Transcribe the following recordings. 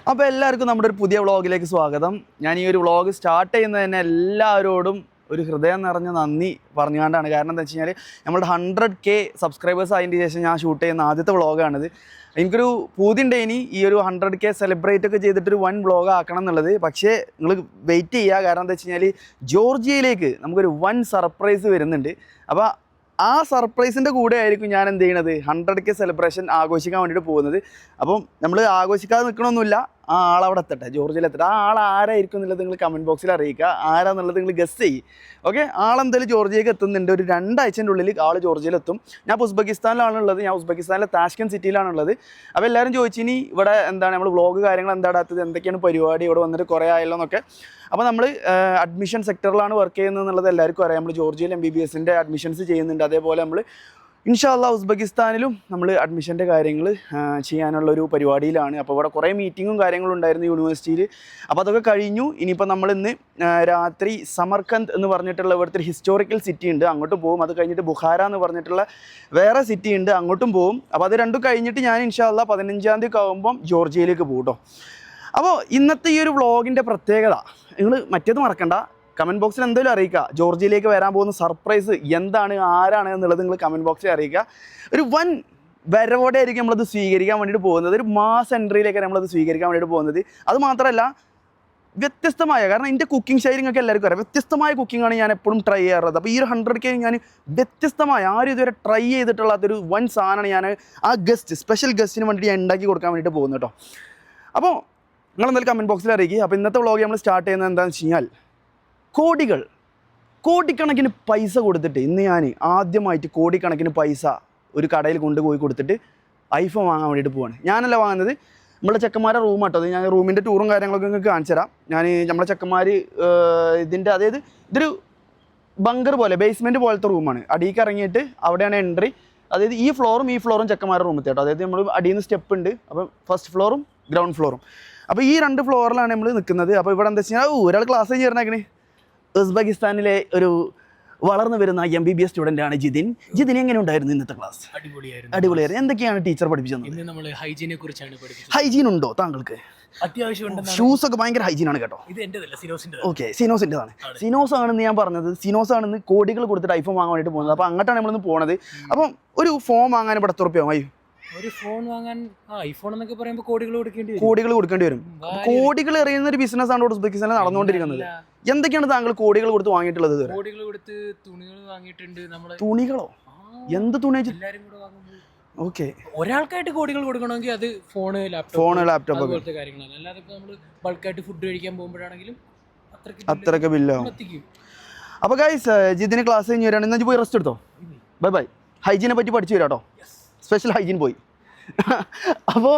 അപ്പോൾ എല്ലാവർക്കും നമ്മുടെ ഒരു പുതിയ വ്ളോഗിലേക്ക് സ്വാഗതം. ഞാൻ ഈ ഒരു വ്ളോഗ് സ്റ്റാർട്ട് ചെയ്യുന്നത് തന്നെ എല്ലാവരോടും ഒരു ഹൃദയം നിറഞ്ഞ നന്ദി പറഞ്ഞുകൊണ്ടാണ്. കാരണം എന്താ വെച്ച് കഴിഞ്ഞാൽ നമ്മളുടെ ഹൺഡ്രഡ് കെ സബ്സ്ക്രൈബേഴ്സ് ആയതിന്റെ ശേഷം ഞാൻ ഷൂട്ട് ചെയ്യുന്ന ആദ്യത്തെ വ്ളോഗാണിത്. എനിക്കൊരു പൂതിണ്ട് ഇനി ഈ ഒരു ഹൺഡ്രഡ് കെ സെലിബ്രേറ്റ് ഒക്കെ ചെയ്തിട്ടൊരു വൺ വ്ളോഗ് ആക്കണം എന്നുള്ളത്. പക്ഷേ നിങ്ങൾ വെയിറ്റ് ചെയ്യുക. കാരണം എന്താ വെച്ച് കഴിഞ്ഞാൽ ജോർജിയയിലേക്ക് നമുക്കൊരു വൺ സർപ്രൈസ് വരുന്നുണ്ട്. അപ്പോൾ ആ സർപ്രൈസിന്റെ കൂടെ ആയിരിക്കും ഞാൻ എന്ത് ചെയ്യണത്? ഹൺഡ്രഡ് കെ സെലിബ്രേഷൻ ആഘോഷിക്കാൻ വേണ്ടിയിട്ട് പോകുന്നത്. അപ്പം നമ്മൾ ആഘോഷിക്കാതെ നിൽക്കണമൊന്നുമില്ല ആ ആൾ അവിടെ എത്തട്ടെ ജോർജിലെത്തട്ടെ. ആ ആൾ ആരായിരിക്കും എന്നുള്ളത് നിങ്ങൾ കമന്റ് ബോക്സിൽ അറിയിക്കുക. ആരാന്നുള്ളത് നിങ്ങൾ ഗസ് ചെയ്യും. ഓക്കെ ആളെന്തായാലും ജോർജിയക്ക് എത്തുന്നുണ്ട്. ഒരു രണ്ടാഴ്ചന്റെ ഉള്ളിൽ ആൾ ജോർജിയയിൽ എത്തും ഞാൻ ഉസ്ബെക്കിസ്ഥാനിലാണ് ഉള്ളത് ഞാൻ ഉസ്ബെക്കിസ്ഥാനിലെ താഷ്കൻ സിറ്റിയിലാണുള്ളത്. അപ്പോൾ എല്ലാവരും ചോദിച്ചിനി ഇവിടെ എന്താണ് നമ്മൾ വ്ളോഗ് കാര്യങ്ങൾ എന്താണ് ഇടാത്തത്? എന്തൊക്കെയാണ് പരിപാടി? ഇവിടെ വന്നിട്ട് കുറേ ആയല്ലോ എന്നൊക്കെ. അപ്പോൾ നമ്മൾ അഡ്മിഷൻ സെക്ടറിലാണ് വർക്ക് ചെയ്യുന്നത് എന്നുള്ളത് എല്ലാവർക്കും അറിയാം. നമ്മൾ ജോർജിയയിൽ എം ബി ബി എസിന്റെ അഡ്മിഷൻസ് ചെയ്യുന്നുണ്ട്. അതേപോലെ നമ്മൾ ഇൻഷാല്ല ഉസ്ബെക്കിസ്ഥാനിലും നമ്മൾ അഡ്മിഷന്റെ കാര്യങ്ങൾ ചെയ്യാനുള്ള ഒരു പരിപാടിയിലാണ്. അപ്പോൾ ഇവിടെ കുറേ മീറ്റിങ്ങും കാര്യങ്ങളും ഉണ്ടായിരുന്നു യൂണിവേഴ്സിറ്റിയിൽ അപ്പോൾ അതൊക്കെ കഴിഞ്ഞു. ഇനിയിപ്പോൾ നമ്മൾ ഇന്ന് രാത്രി സമർക്കന്ത് എന്ന് പറഞ്ഞിട്ടുള്ള ഇവിടുത്തെ ഒരു ഹിസ്റ്റോറിക്കൽ സിറ്റി ഉണ്ട്. അങ്ങോട്ട് പോകും അത് കഴിഞ്ഞിട്ട് ബുഖാര എന്ന് പറഞ്ഞിട്ടുള്ള വേറെ സിറ്റി ഉണ്ട്. അങ്ങോട്ടും പോകും അപ്പോൾ അത് രണ്ടും കഴിഞ്ഞിട്ട് ഞാൻ ഇൻഷാല്ല പതിനഞ്ചാം തീയതി ആകുമ്പം ജോർജിയയിലേക്ക് പോകും അപ്പോൾ ഇന്നത്തെ ഈ ഒരു വ്ളോഗിന്റെ പ്രത്യേകത നിങ്ങൾ മറ്റേത് മറക്കണ്ട. കമന്റ് ബോക്സിൽ എന്തെങ്കിലും അറിയിക്കുക. ജോർജിയിലേക്ക് വരാൻ പോകുന്ന സർപ്രൈസ് എന്താണ് ആരാണ് എന്നുള്ളത് നിങ്ങൾ കമന്റ് ബോക്സിൽ അറിയിക്കുക. ഒരു വൻ വരവോടെ ആയിരിക്കും നമ്മളത് സ്വീകരിക്കാൻ വേണ്ടിയിട്ട് പോകുന്നത്. ഒരു മാസ് എൻട്രിയിലേക്കാണ് നമ്മളത് സ്വീകരിക്കാൻ വേണ്ടിയിട്ട് പോകുന്നത്. അത് മാത്രമല്ല വ്യത്യസ്തമായ കാരണം എന്റെ കുക്കിംഗ് ശൈലി നിങ്ങൾക്ക് എല്ലാവർക്കും അറിയാം. വ്യത്യസ്തമായ ആണ് ഞാൻ എപ്പോഴും ട്രൈ ചെയ്യാറുള്ളത്. അപ്പോൾ ഈ ഒരു ഹൺഡ്രഡ് കെ ഞാൻ വ്യത്യസ്തമായ ആരും ഇതുവരെ ട്രൈ ചെയ്തിട്ടുള്ളതൊരു വൺ സാധനമാണ് ഞാൻ ആ ഗസ്റ്റ് സ്പെഷ്യൽ ഗസ്റ്റിന് വേണ്ടി ഞാൻ ഉണ്ടാക്കി കൊടുക്കാൻ വേണ്ടിയിട്ട് പോകുന്നു കേട്ടോ. അപ്പോൾ നിങ്ങൾ എന്തായാലും കമന്റ് ബോക്സിൽ അറിയിക്കുക. അപ്പോൾ ഇന്നത്തെ വ്ളോഗ് നമ്മൾ സ്റ്റാർട്ട് ചെയ്യുന്നത് എന്താണെന്ന് വെച്ച് കഴിഞ്ഞാൽ കോടികൾ കോടിക്കണക്കിന് പൈസ കൊടുത്തിട്ട് ഇന്ന് ഞാൻ ആദ്യമായിട്ട് കോടിക്കണക്കിന് പൈസ ഒരു കടയിൽ കൊണ്ടുപോയി കൊടുത്തിട്ട് ഐഫോൺ വാങ്ങാൻ വേണ്ടിയിട്ട് പോവാണ്. ഞാനല്ല വാങ്ങുന്നത്. നമ്മളെ ചെക്കന്മാരെ റൂം കേട്ടോ അത് ഞാൻ റൂമിന്റെ ടൂറും കാര്യങ്ങളൊക്കെ നിങ്ങൾക്ക് കാണിച്ചു തരാം. ഞാൻ നമ്മളെ ചെക്കന്മാർ ഇതിന്റെ അതായത് ഇതൊരു ബങ്കർ പോലെ ബേസ്മെന്റ് പോലത്തെ റൂമാണ് അടിയിലേക്ക് ഇറങ്ങിയിട്ട് അവിടെയാണ് എൻട്രി അതായത് ഈ ഫ്ലോറും ഈ ഫ്ലോറും ചെക്കന്മാരുടെ റൂമിൽ കേട്ടോ അതായത് നമ്മൾ അടിയിൽ നിന്ന് സ്റ്റെപ്പ് ഉണ്ട്. അപ്പം ഫസ്റ്റ് ഫ്ലോറും ഗ്രൗണ്ട് ഫ്ലോറും അപ്പോൾ ഈ രണ്ട് ഫ്ലോറിലാണ് നമ്മൾ നിൽക്കുന്നത് അപ്പോൾ ഇവിടെ എന്താ വെച്ച് കഴിഞ്ഞാൽ ഒരാൾ ക്ലാസ് ചേർന്നേക്കണേ. ഉസ്ബെക്കിസ്ഥാനിലെ ഒരു വളർന്നു വരുന്ന M B B S student ആണ് ജിതിൻ. ജിതിൻ എങ്ങനെ ഉണ്ടായിരുന്നു ഇന്നത്തെ ക്ലാസ് അടിപൊളിയായിരുന്നു അടിപൊളിയായിരുന്നു. എന്തൊക്കെയാണ് ടീച്ചർ പഠിപ്പിച്ചത്? ഇന്ന് നമ്മൾ ഹൈജീനെ കുറിച്ചാണ് പഠിപ്പിച്ചത്. ഹൈജീൻ ഉണ്ടോ താങ്കൾക്ക്? ഷൂസ് ഒക്കെ ഭയങ്കര ഹൈജീൻ ആണ് കേട്ടോ. ഓക്കെ സിനോസിന്റെതാണ് സിനോസ് ആണെന്ന് ഞാൻ പറഞ്ഞത് സിനോസ് ആണെന്ന് കോടികൾ കൊടുത്തിട്ട് ഐഫോൺ വാങ്ങാൻ വേണ്ടിയിട്ട് പോകുന്നത്. അപ്പോൾ അങ്ങോട്ടാണ് നമ്മളിന്ന് പോണത്. അപ്പം ഒരു ഫോം വാങ്ങാൻ എത്ര ആയി ഒരു ഫോൺ വാങ്ങാൻ ഐഫോൺ എന്നൊക്കെ പറയുമ്പോൾ കോടികൾ കൊടുക്കേണ്ടി വരും. കോടികൾ കൊടുക്കേണ്ടി വരും. കോടികൾ എറിയുന്ന ഒരു ബിസിനസ് ആണ് ഉസ്ബെക്കിസ്ഥാനിൽ നടന്നുകൊണ്ടിരിക്കുന്നത്. എന്തൊക്കെയാണ് താങ്കൾ കോടികൾ കൊടുത്ത് വാങ്ങിയിട്ടുള്ളത് കോടികൾ കൊടുത്ത് തുണികൾ വാങ്ങിയിട്ടുണ്ട് നമ്മൾ തുണികളോ? എന്ത് തുണി ഓക്കെ. ഒരാൾക്കായിട്ട് കോടികൾ കൊടുക്കണമെങ്കിൽ അത് ഫോൺ ലാപ്ടോപ്പ് ഫോണ് ലാപ്ടോപ്പ് ഒക്കെ. കാര്യങ്ങളാണ്. അല്ലാതെ ഇപ്പൊ നമ്മൾ ബൾക്കായിട്ട് ഫുഡ് കഴിക്കാൻ പോകുമ്പോഴാണെങ്കിലും അത്രയ്ക്ക് ബില്ലോ ബില്ലാവും അപ്പോൾ ഗൈസ് ജിതിന് ക്ലാസ് കഴിഞ്ഞ് വരികയാണെങ്കിൽ ഇന്ന് പോയി റെസ്റ്റ് എടുത്തോ? ബൈ ബൈ ഹൈജീനെ പറ്റി പഠിച്ചു കേട്ടോ സ്പെഷ്യൽ ഹൈജീൻ പോയി. അപ്പോൾ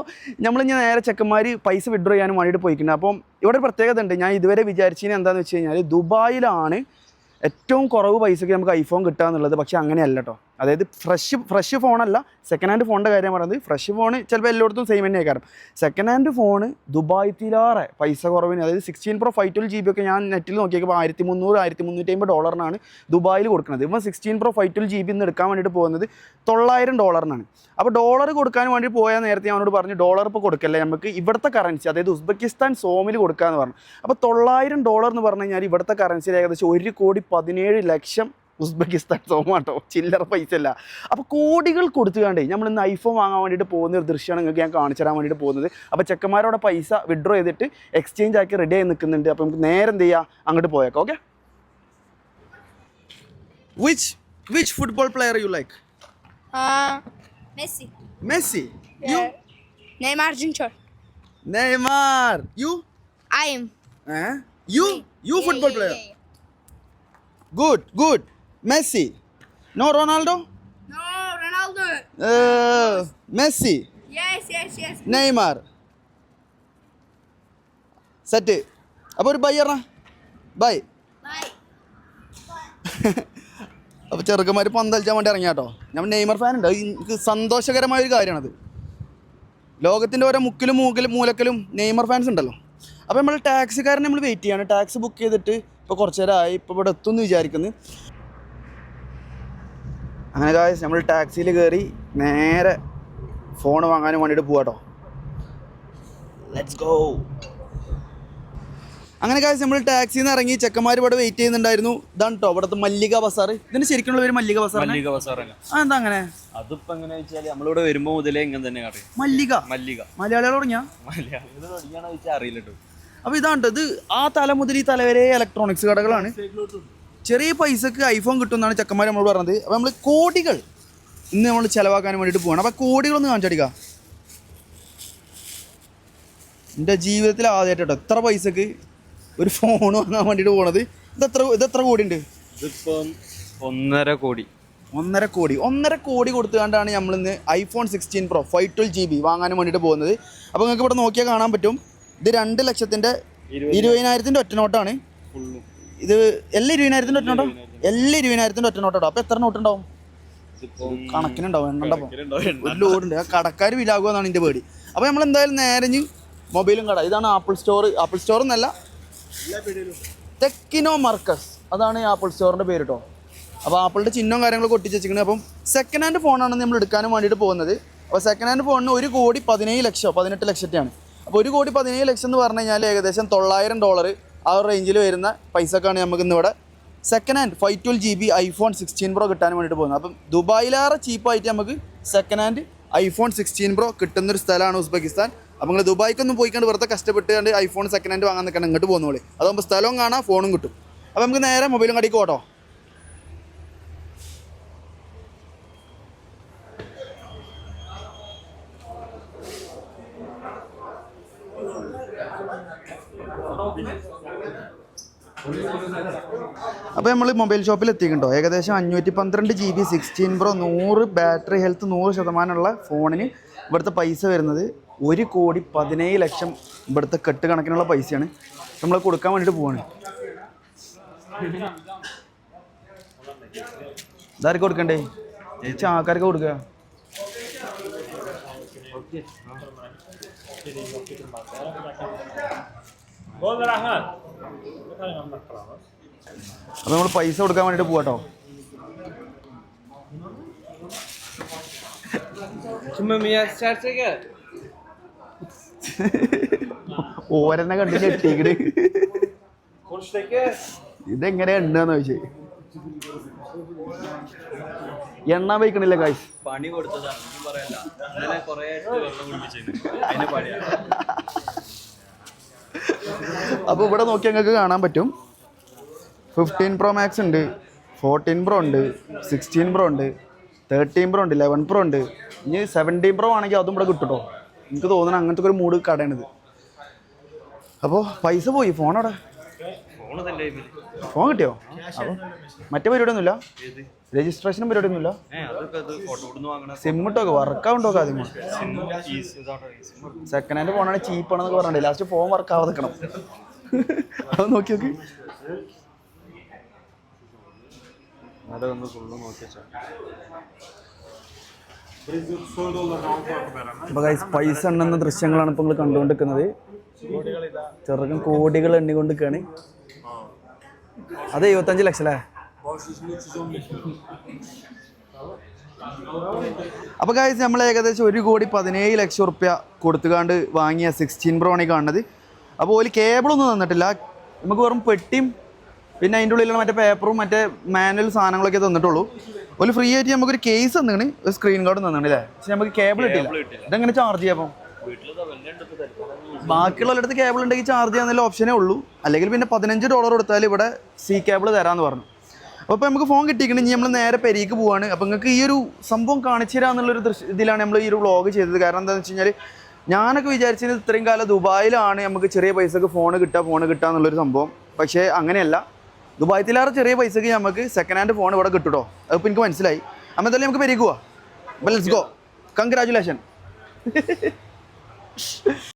നമ്മൾ ഞാൻ നേരെ ചെക്കന്മാർ പൈസ വിഡ്രോ ചെയ്യാനും വേണ്ടിയിട്ട് പോയിക്കുന്നത് അപ്പം ഇവിടെ ഒരു പ്രത്യേകത ഉണ്ട്. ഞാൻ ഇതുവരെ വിചാരിച്ചതിന് എന്താണെന്ന് വെച്ച് കഴിഞ്ഞാൽ ദുബായിലാണ് ഏറ്റവും കുറവ് പൈസയ്ക്ക് നമുക്ക് ഐഫോൺ കിട്ടുക എന്നുള്ളത്. പക്ഷേ അങ്ങനെയല്ല കേട്ടോ അതായത് ഫ്രഷ് ഫ്രഷ് ഫോണല്ല സെക്കൻഡ് ഹാൻഡ് ഫോണിന്റെ കാര്യം പറയുന്നത് ഫ്രഷ് ഫോൺ ചിലപ്പോൾ എല്ലായിടത്തും സെയിം തന്നെ കാരണം സെക്കൻഡ് ഹാൻഡ് ഫോണ് ദുബായത്തിലാറെ പൈസ കുറവിന് അതായത് sixteen pro five twelve G B ഒക്കെ ഞാൻ നെറ്റിൽ നോക്കിയപ്പോൾ ആയിരത്തി മുന്നൂറ് ആയിരത്തി മുന്നൂറ്റി അമ്പത് ഡോളറിനാണ് ദുബായിൽ കൊടുക്കുന്നത്. ഇപ്പം sixteen pro five twelve G B എന്ന് എടുക്കാൻ വേണ്ടിയിട്ട് പോകുന്നത് തൊള്ളായിരം ഡോളറിനാണ് അപ്പോൾ ഡോളർ കൊടുക്കാൻ വേണ്ടി പോയാൽ നേരത്തെ അവനോട് പറഞ്ഞു ഡോളർ ഇപ്പോൾ കൊടുക്കല്ലേ നമുക്ക് ഇവിടുത്തെ കറൻസി അതായത് ഉസ്ബെക്കിസ്ഥാൻ സോമിൽ കൊടുക്കാമെന്ന് പറഞ്ഞു. അപ്പോൾ തൊള്ളായിരം ഡോളർ എന്ന് പറഞ്ഞു കഴിഞ്ഞാൽ ഇവിടുത്തെ കറൻസിയിൽ ഏകദേശം ഒരു കോടി പതിനേഴ് ലക്ഷം ഉസ്ബെക്കിസ്ഥാൻ സോമാട്ടോ ചില്ലറ പൈസ അല്ല അപ്പോൾ കോടികൾ കൊടുത്തുകാണ്ടേ നമ്മൾ ഇന്ന് ഐഫോൺ വാങ്ങാൻ വേണ്ടിയിട്ട് പോകുന്ന ഒരു ദൃശ്യമാണ് നിങ്ങൾക്ക് ഞാൻ കാണിച്ചു തരാൻ വേണ്ടിയിട്ട് പോകുന്നത്. അപ്പോൾ ചെക്കന്മാരോടെ പൈസ വിഡ്രോ ചെയ്തിട്ട് എക്സ്ചേഞ്ച് ആക്കി റെഡി ആയി നിൽക്കുന്നുണ്ട്. അപ്പോൾ നമുക്ക് നേരെ എന്ത് ചെയ്യാം? അങ്ങോട്ട് പോയേക്കാം okay which which football player you like Uh, Messi. Messi? Yeah. Neymar Junior. Neymar. You I am. You you Yeah, football yeah, player yeah, yeah. Good good Messi. No Ronaldo? No, Ronaldo. Messi. Yes, yes, yes. Neymar. Set. അപ്പോൾ ഒരു by പറഞ്ഞ by. അപ്പോൾ ചെറുക്കന്മാർ പന്തളിച്ചാൻ വേണ്ടി ഇറങ്ങിയ കേട്ടോ ഞാൻ Neymar fan ഉണ്ട് എനിക്ക് സന്തോഷകരമായ ഒരു കാര്യമാണത്. ലോകത്തിന്റെ ഓരോ മുക്കിലും മൂക്കിലും മൂലക്കലും നെയ്മർ ഫാൻസ് ഉണ്ടല്ലോ. അപ്പോൾ നമ്മൾ ടാക്സിക്കാരനെ നമ്മൾ വെയിറ്റ് ചെയ്യാണ്. ടാക്സി ബുക്ക് ചെയ്തിട്ട് ഇപ്പോൾ കുറച്ച് നേരമായി ഇപ്പോൾ ഇവിടെ എത്തുമെന്ന് വിചാരിക്കുന്നു. അങ്ങനെ കാശ് നമ്മൾ ടാക്സിയിൽ കയറി നേരെ ഫോൺ വാങ്ങാനും വേണ്ടിയിട്ട് പോവാട്ടോ ലെറ്റ്സ് ഗോ അങ്ങനെ കാശ് നമ്മൾ ടാക്സിയിൽ നിന്ന് ഇറങ്ങി ചെക്കന്മാർ ഇവിടെ വെയിറ്റ് ചെയ്യുന്നുണ്ടായിരുന്നു. ഇതാണ് കേട്ടോ ഇവിടുത്തെ മല്ലിക ബസാർ. ഇതിന് ശരിക്കുള്ള പേര് മല്ലിക ബസാർ മല്ലിക ബസാർ എന്താ അങ്ങനെ? അതിപ്പോ എങ്ങനെ വെച്ചാൽ നമ്മളിവിടെ വരുമ്പോ മുതലേ ഇങ്ങനെ തന്നെ അറിയാം മല്ലിക? മല്ലിക. മലയാളികൾ തുടങ്ങിയ? മലയാളികൾ തുടങ്ങിയാണോ വെച്ചാൽ അറിയില്ല കേട്ടോ അപ്പോൾ ഇതാണ് ഇത് ആ തല മുതൽ ഈ തല വരെ ഇലക്ട്രോണിക്സ് കടകളാണ്. ചെറിയ പൈസക്ക് ഐഫോൺ കിട്ടുമെന്നാണ് ചെക്കന്മാർ നമ്മൾ പറഞ്ഞത്. അപ്പോൾ നമ്മൾ കോടികൾ ഇന്ന് നമ്മൾ ചിലവാക്കാൻ വേണ്ടിയിട്ട് പോവാണ്. അപ്പോൾ കോടികളൊന്ന് കാണിച്ചടിക്കുക എന്റെ ജീവിതത്തിൽ ആദ്യമായിട്ട് എത്ര പൈസക്ക് ഒരു ഫോൺ വാങ്ങാൻ വേണ്ടിയിട്ട് പോണത്. ഇതെത്ര എത്ര ഇത് എത്ര കോടി ഉണ്ട് ഇതിപ്പം ഒന്നര കോടി. ഒന്നര കോടി. ഒന്നര കോടി കൊടുത്തുകൊണ്ടാണ് നമ്മളിന്ന് iPhone sixteen pro five twelve G B വാങ്ങാൻ വേണ്ടിയിട്ട് പോകുന്നത്. അപ്പോൾ നിങ്ങൾക്ക് ഇവിടെ നോക്കിയാൽ കാണാൻ പറ്റും. ഇത് രണ്ട് ലക്ഷത്തിന്റെ ഇരുപതിനായിരത്തിന്റെ ഒറ്റ നോട്ടാണ്. ഫുള്ളും. ഇത് എല്ലാ ഇരുപതിനായിരത്തിന്റെ ഒറ്റ നോട്ടോ? എല്ലാ ഇരുപതിനായിരത്തിന്റെ ഒറ്റ നോട്ടോ അപ്പോൾ എത്ര നോട്ട് ഉണ്ടാവും? ഇതിപ്പം കണക്കിനുണ്ടാവും എണ്ണ ഉണ്ടാവും കണക്കിനുണ്ടാവും എണ്ണ. ഒരു ലോഡുണ്ട് കടക്കാർ വിലാകുക എന്നാണ് എന്റെ പേടി. അപ്പോൾ നമ്മൾ എന്തായാലും നേരെ മൊബൈലും കട. ഇതാണ് ആപ്പിൾ സ്റ്റോർ ആപ്പിൾ സ്റ്റോർ എന്നല്ല. തെക്കിനോ മർക്കസ് അതാണ് ഈ ആപ്പിൾ സ്റ്റോറിന്റെ പേര് കേട്ടോ അപ്പോൾ ആപ്പിളിന്റെ ചിഹ്നവും കാര്യങ്ങളൊക്കെ ഒട്ടിച്ച് വെച്ചിരിക്കുന്നത് അപ്പം സെക്കൻഡ് ഹാൻഡ് ഫോണാണ് നമ്മൾ എടുക്കാനും വേണ്ടിയിട്ട് പോകുന്നത്. അപ്പോൾ സെക്കൻഡ് ഹാൻഡ് ഫോണിന് ഒരു കോടി പതിനേഴ് ലക്ഷം പതിനെട്ട് ലക്ഷത്തെയാണ്. അപ്പോൾ ഒരു കോടി പതിനേഴ് ലക്ഷം എന്ന് പറഞ്ഞു കഴിഞ്ഞാൽ ഏകദേശം തൊള്ളായിരം ഡോളർ ആ റേഞ്ചിൽ വരുന്ന പൈസക്കാണ് നമുക്ക് ഇന്നിവിടെ second hand five twelve G B iPhone sixteen pro കിട്ടാൻ വേണ്ടിയിട്ട് പോകുന്നത്. അപ്പം ദുബായിലേറെ ചീപ്പായിട്ട് നമുക്ക് second hand iPhone sixteen pro കിട്ടുന്നൊരു സ്ഥലമാണ് ഉസ്ബെക്കിസ്ഥാൻ. അപ്പോൾ നിങ്ങൾ ദുബായിക്കൊന്നും പോയിക്കൊണ്ട് വെറുതെ കഷ്ടപ്പെട്ട് ഐഫോൺ സെക്കൻഡ് ഹാൻഡ് വാങ്ങാൻ നിൽക്കണം ഇങ്ങോട്ട് പോകുന്നോളി അതാകുമ്പോൾ സ്ഥലവും കാണാം ഫോണും കിട്ടും. അപ്പോൾ നമുക്ക് നേരെ മൊബൈലും പോട്ടോ. അപ്പോൾ നമ്മൾ മൊബൈൽ ഷോപ്പിൽ എത്തിയിട്ടുണ്ടോ ഏകദേശം അഞ്ഞൂറ്റി പന്ത്രണ്ട് ജി ബി സിക്സ്റ്റീൻ പ്രോ നൂറ് ബാറ്ററി ഹെൽത്ത് നൂറ് ശതമാനമുള്ള ഫോണിന് ഇവിടുത്തെ പൈസ വരുന്നത് ഒരു കോടി പതിനേഴ് ലക്ഷം ഇവിടുത്തെ കെട്ട് കണക്കിനുള്ള പൈസയാണ്. നമ്മൾ കൊടുക്കാൻ വേണ്ടിയിട്ട് പോവാണ്. ഇതാർക്ക് കൊടുക്കണ്ടേ? ചേച്ചി ആൾക്കാർക്ക് കൊടുക്കുക അപ്പോൾ നമ്മൾ പൈസ കൊടുക്കാൻ വേണ്ടിയിട്ട് പോവാട്ടോ. ഓരെന്നെ കണ്ട് ഞെട്ടിക്കട് ഇതെങ്ങനെ ഉണ്ടെന്ന് ചോദിച്ചേ. എണ്ണ വയ്ക്കണില്ല കാശ് പണി കൊടുത്തതാണ് പറയല്ല കൊറേ വെള്ളം അപ്പോൾ ഇവിടെ നോക്കി ഞങ്ങൾക്ക് കാണാൻ പറ്റും. ഫിഫ്റ്റീൻ പ്രോ മാക്സ് ഉണ്ട് ഫോർട്ടീൻ പ്രോ ഉണ്ട് സിക്സ്റ്റീൻ പ്രോ ഉണ്ട് തേർട്ടീൻ പ്രോ ഉണ്ട് ലെവൻ പ്രോ ഉണ്ട്. ഇനി സെവന്റീൻ പ്രോ ആണെങ്കിൽ അതും ഇവിടെ കിട്ടും കേട്ടോ എനിക്ക് തോന്നുന്നു അങ്ങനത്തെ ഒരു മൂഡ് കടയാണിത്. അപ്പോൾ പൈസ പോയി ഫോൺ അവിടെ ഫോൺ കിട്ടിയോ? അപ്പോൾ മറ്റേ പരിപാടിയൊന്നുമില്ല? രജിസ്ട്രേഷനും പരിപാടിയൊന്നുമില്ല? സിം ഇട്ടോ വർക്കാവുണ്ടോ ആദ്യം? സെക്കൻഡ് ഹാൻഡ് ഫോണാണ് ചീപ്പാണെന്നൊക്കെ പറഞ്ഞിട്ട് ലാസ്റ്റ് ഫോൺ വർക്ക് ആവാതെ നിൽക്കണം അത് നോക്കി നോക്കി അതൊന്ന് ഫുള്ള് നോക്കി അപ്പോൾ ഗൈസ് പൈസ എണ്ണുന്ന ദൃശ്യങ്ങളാണ് ഇപ്പോൾ നിങ്ങൾ കണ്ടുകൊണ്ടിരിക്കുന്നത്. ചെറുക്കൻ കോടികൾ എണ്ണിക്കൊണ്ടിരിക്കുകയാണ് അത് എഴുപത്തഞ്ച് ലക്ഷം അല്ലേ? അപ്പോൾ ഗൈസ് നമ്മൾ ഏകദേശം ഒരു കോടി പതിനേഴ് ലക്ഷം ഉറുപ്യ കൊടുത്തുകാണ്ട് വാങ്ങിയ സിക്സ്റ്റീൻ പ്രോണി കാണുന്നത്. അപ്പോൾ ഒരു കേബിളൊന്നും തന്നിട്ടില്ല. നമുക്ക് വെറും പെട്ടിയും പിന്നെ അതിന്റെ ഉള്ളിലുള്ള മറ്റേ പേപ്പറും മറ്റേ മാനുവൽ സാധനങ്ങളൊക്കെ തന്നിട്ടുള്ളൂ. ഒരു ഫ്രീ ആയിട്ട് നമുക്കൊരു കേസ് തന്നിട്ട് ഒരു സ്ക്രീൻ ഗാർഡ് തന്നിട്ടുണ്ട് അല്ലേ പക്ഷെ നമുക്ക് കേബിൾ കിട്ടില്ല ഇതെങ്ങനെ ചാർജ് ചെയ്യാം അപ്പം? ബാക്കിയുള്ളവരുടെ കേബിൾ ഉണ്ടെങ്കിൽ ചാർജ് ചെയ്യാന്നുള്ള ഓപ്ഷനേ ഉള്ളൂ. അല്ലെങ്കിൽ പിന്നെ പതിനഞ്ച് ഡോളർ കൊടുത്താൽ ഇവിടെ സി കേബിൾ തരാമെന്ന് പറഞ്ഞു. അപ്പോൾ ഇപ്പോൾ നമുക്ക് ഫോൺ കിട്ടിക്കണെങ്കിൽ നമ്മൾ നേരെ പെരീക്ക് പോവാണ്. അപ്പോൾ നിങ്ങൾക്ക് ഈ ഒരു സംഭവം കാണിച്ചു തരാമെന്നുള്ളൊരു ദൃശ്യ ഇതിലാണ് നമ്മൾ ഈ ഒരു വ്ളോഗ് ചെയ്തത്. കാരണം എന്താണെന്ന് വെച്ച് കഴിഞ്ഞാൽ ഞാനൊക്കെ വിചാരിച്ചത് ഇത്രയും കാലം ദുബായിലാണ് നമുക്ക് ചെറിയ പൈസക്ക് ഫോൺ കിട്ടുക ഫോൺ കിട്ടുക എന്നുള്ളൊരു സംഭവം. പക്ഷേ അങ്ങനെയല്ല. ദുബായത്തിലാറ് ചെറിയ പൈസക്ക് നമുക്ക് സെക്കൻഡ് ഹാൻഡ് ഫോൺ ഇവിടെ കിട്ടുട്ടോ. അതിപ്പോൾ എനിക്ക് മനസ്സിലായി. അപ്പോൾ എന്തായാലും നമുക്ക് പെരിക്കുവാ പോവാം. അപ്പോൾ ലെറ്റ്സ് ഗോ കൺഗ്രാജുലേഷൻ